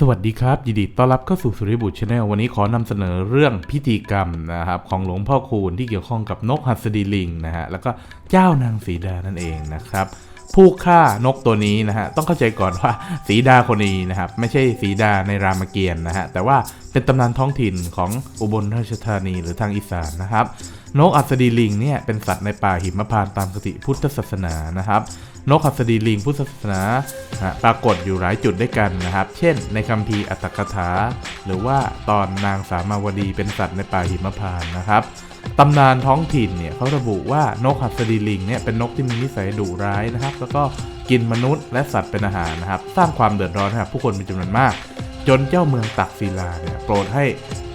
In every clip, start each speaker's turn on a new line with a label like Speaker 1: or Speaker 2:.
Speaker 1: สวัสดีครับ ยินดีต้อนรับเข้าสู่สุริบุตรชาแนลวันนี้ขอนำเสนอเรื่องพิธีกรรมนะครับของหลวงพ่อคูณที่เกี่ยวข้องกับนกหัสดีลิงนะฮะแล้วก็เจ้านางสีดานั่นเองนะครับผู้ฆ่านกตัวนี้นะฮะต้องเข้าใจก่อนว่าสีดาคนนี้นะครับไม่ใช่สีดาในรามเกียรตินะฮะแต่ว่าเป็นตำนานท้องถิ่นของอุบลราชธานีหรือทางอีสานนะครับ นกอัสดีลิงเนี่ยเป็นสัตว์ในป่าหิมพานต์ตามคติพุทธศาสนานะครับ นกหัสดีลิงพุทธศาสนาปรากฏอยู่หลายจุดด้วยกันนะครับ เช่น ในคัมภีร์อัตถกถา หรือว่าตอนนางสามาวดีเป็นสัตว์ในป่าหิมพานต์นะครับตำนานท้องถิ่นเนี่ยเขาระบุว่านกหัสดีลิงเนี่ยเป็นนกที่มีนิสัยดุร้ายนะครับ แล้วก็กินมนุษย์และสัตว์เป็นอาหารนะครับ สร้างความเดือดร้อนให้กับผู้คนเป็นจำนวนมาก จนเจ้าเมืองตักศิลาเนี่ยโปรดให้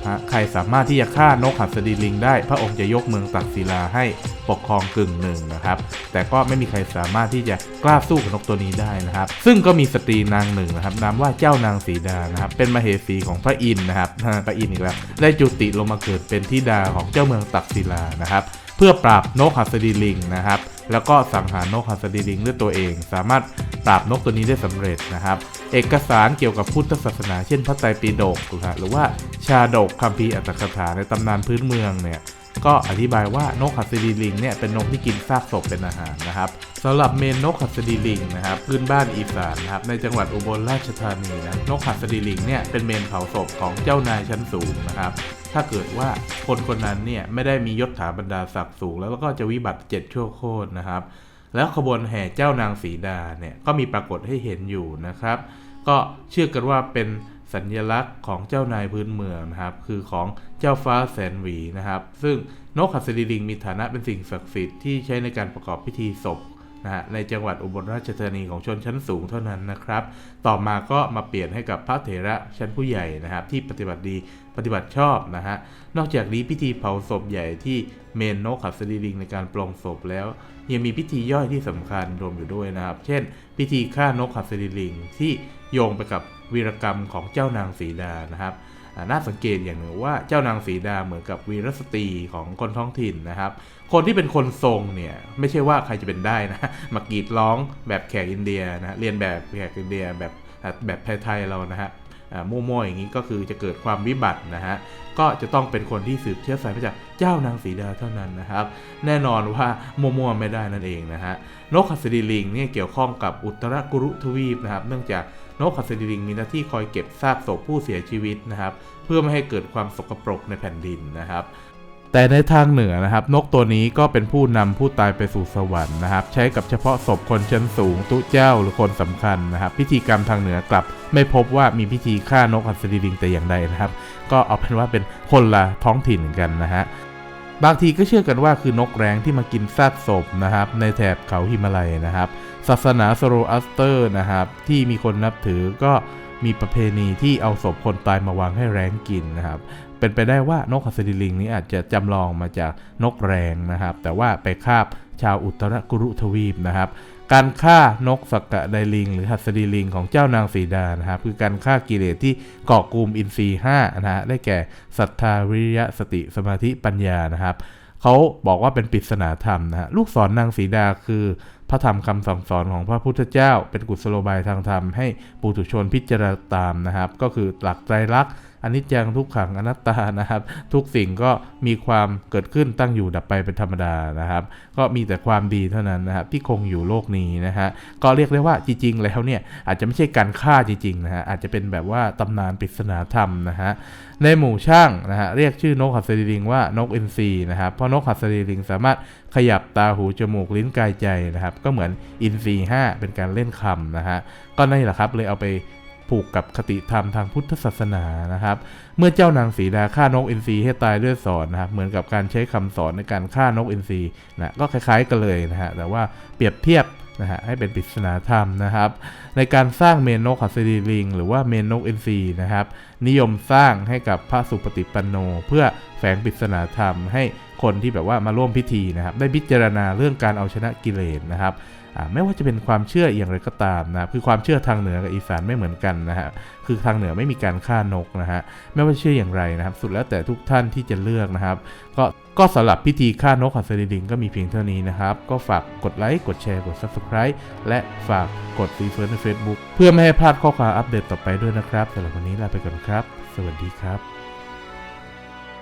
Speaker 1: ฮะใครสามารถที่จะฆ่านกหัสดีลิงได้ พระองค์จะยกเมืองตักศิลาให้ปกครองกึ่งหนึ่งนะครับ แต่ก็ไม่มีใครสามารถที่จะกล้าสู้กับนกตัวนี้ได้นะครับ ซึ่งก็มีสตรีนางหนึ่งนะครับนามว่าเจ้านางสีดานะครับ เป็นมเหสีของพระอินทร์นะครับพระอินทร์อีกแล้วได้จุติลงมาเกิดเป็นธิดาของเจ้าเมืองตักศิลานะครับเพื่อปราบนกหัสดีลิงนะครับ แล้วก็สังหารนกหัสดีลิงด้วยตัวเอง สามารถ ปราบนกตัวนี้ได้สำเร็จนะครับ เอกสารเกี่ยวกับพุทธศาสนา เช่นพระไตรปิฎกหรือว่าชาดกคัมภีร์อัตถกถาในตำนานพื้นเมืองเนี่ยก็อธิบายว่านกหัสดีลิงเนี่ยเป็นนกที่กินซากศพเป็นอาหารนะครับสำหรับเมนนกหัสดีลิงนะครับพื้นบ้านอีสานนะครับในจังหวัดอุบลราชธานีนะนกหัสดีลิงเนี่ยเป็นเมนเผาศพของเจ้านายชั้นสูงนะครับถ้าเกิดว่าคนคนนั้นเนี่ยไม่ได้มียศถาบรรดาศักดิ์สูง แล้วก็จะวิบัติเจ็ดชั่วโคตรนะครับ แล้วขบวนแห่เจ้านางสีดาเนี่ยก็มีปรากฏให้เห็นอยู่นะครับ ก็เชื่อกันว่าเป็นสัญลักษณ์ของเจ้านายพื้นเมืองนะครับ คือของเจ้าฟ้าแสนหวีนะครับ ซึ่งนกหัสดีลิงมีฐานะเป็นสิ่งศักดิ์สิทธิ์ที่ใช้ในการประกอบพิธีศพ นะฮะในจังหวัดอุบลราชธานีของชนชั้นสูงเท่านั้นนะครับ ต่อมาก็มาเปลี่ยนให้กับพระเถระชั้นผู้ใหญ่นะครับ ที่ปฏิบัติดีปฏิบัติชอบนะฮะนอกจากนี้พิธีเผาศพใหญ่ที่เมนนกหับสดีลิงในการปลงศพแล้ว ยังมีพิธีย่อยที่สำคัญรวมอยู่ด้วยนะครับ เช่น พิธีฆ่านกหับสดีลิงที่โยงไปกับวีรกรรมของเจ้านางสีดานะครับ น่าสังเกตอย่างหนึ่งว่าเจ้านางสีดาเหมือนกับวีรสตรีของคนท้องถิ่นนะครับ คนที่เป็นคนทรงเนี่ยไม่ใช่ว่าใครจะเป็นได้นะมากรีดร้องแบบแขกอินเดียนะเรียนแบบแขกอินเดียแบบแบบไทยๆเรานะฮะมั่วๆอย่างนี้ก็คือจะเกิดความวิบัตินะฮะก็จะต้องเป็นคนที่สืบเชื้อสายมาจากเจ้านางสีดาเท่านั้นนะครับ แน่นอนว่ามั่วๆไม่ได้นั่นเองนะฮะนกหัสดีลิงเนี่ยเกี่ยวข้องกับอุตรกุรุทวีปนะครับ เนื่องจาก นกหัสดีลิงมีหน้าที่คอยเก็บซากศพผู้เสียชีวิตนะครับ เพื่อไม่ให้เกิดความสกปรกในแผ่นดินนะครับ แต่ในทางเหนือนะครับ นกตัวนี้ก็เป็นผู้นำผู้ตายไปสู่สวรรค์นะครับ ใช้กับเฉพาะศพคนชั้นสูง ตุเจ้าหรือคนสำคัญนะครับ พิธีกรรมทางเหนือกลับ ไม่พบว่ามีพิธีฆ่านกหัสดีลิงแต่อย่างใดนะครับ ก็เอาเป็นว่าเป็นคนละท้องถิ่นกันนะฮะ บางทีก็เชื่อกันว่าคือนกแร้งที่มากินซากศพนะครับ ในแถบเขาหิมาลัยนะครับ ศาสนาโซโรอัสเตอร์นะครับ ที่มีคนนับถือก็มีประเพณีที่เอาศพคนตายมาวางให้แร้งกินนะครับ เป็นไปได้ว่านกหัสดีลิงนี้อาจจะจำลองมาจากนกแรงนะครับ แต่ว่าไปคาบชาวอุตรกุรุทวีปนะครับ การฆ่านกสักกะไดลิง หรือหัสดีลิงของเจ้านางสีดานะครับคือการฆ่ากิเลสที่เกาะกลุ่มอินทรีย์5นะฮะได้แก่ศรัทธาวิริยะสติสมาธิปัญญานะครับเขาบอกว่าเป็นปริศนาธรรมนะฮะลูกศรนนางสีดาคือ พระธรรมคำสั่งสอนของพระพุทธเจ้า เป็นกุศโลบายทางธรรมให้ปุถุชนพิจารณาตามนะครับ ก็คือหลักไตรลักอนิจจังทุกขังอนัตตานะครับ ทุกสิ่งก็มีความเกิดขึ้นตั้งอยู่ดับไปเป็นธรรมดานะครับ ก็มีแต่ความดีเท่านั้นนะครับ ที่คงอยู่โลกนี้นะฮะก็เรียกได้ว่าจริงๆแล้วเนี่ยอาจจะไม่ใช่การฆ่าจริงๆนะฮะอาจจะเป็นแบบว่าตำนานปริศนาธรรมนะฮะในหมู่ช่างนะฮะเรียกชื่อนกหัสดีลิงว่านกอินทรีนะครับเพราะนกหัสดีลิงสามารถขยับตาหูจมูกลิ้นกายใจนะครับก็เหมือนอินทรีห้าเป็นการเล่นคำนะฮะก็นี่แหละครับเลยเอาไปผูกกับคติธรรมทางพุทธศาสนานะครับ เมื่อเจ้านางสีดาฆ่านกอินทรีให้ตายด้วยสอนนะครับเหมือนกับการใช้คำสอนในการฆ่านกอินทรีนะก็คล้าย ๆกันเลยนะฮะแต่ว่าเปรียบเทียบ นะฮะให้เป็นปริศนาธรรมนะครับ ในการสร้างเมนนกหัสดีลิง หรือว่าเมนนกอินทรีนะครับ นิยมสร้างให้กับพระสุปฏิปันโน เพื่อแฝงปริศนาธรรม ให้คนที่แบบว่ามาร่วมพิธีนะครับ ได้พิจารณาเรื่องการเอาชนะกิเลสนะครับไม่ว่าจะเป็นความเชื่ออย่างไรก็ตามนะครับคือความเชื่อทางเหนือกับอีสานไม่เหมือนกันนะฮะคือทางเหนือไม่มีการฆ่านกนะฮะไม่ว่าเชื่ออย่างไรนะครับ สุดแล้วแต่ทุกท่านที่จะเลือกนะครับ ก็ ก็สำหรับพิธีฆ่านกหัสดีลิงก็มีเพียงเท่านี้นะครับ ก็ฝากกดไลค์กดแชร์กด Subscribe และฝากกดรีเฟิร์ใน Facebook เพื่อไม่ให้พลาดข้อความอัปเดตต่อไปด้วยนะครับสำหรับวันนี้ลาไปก่อนครับ สวัสดีครับ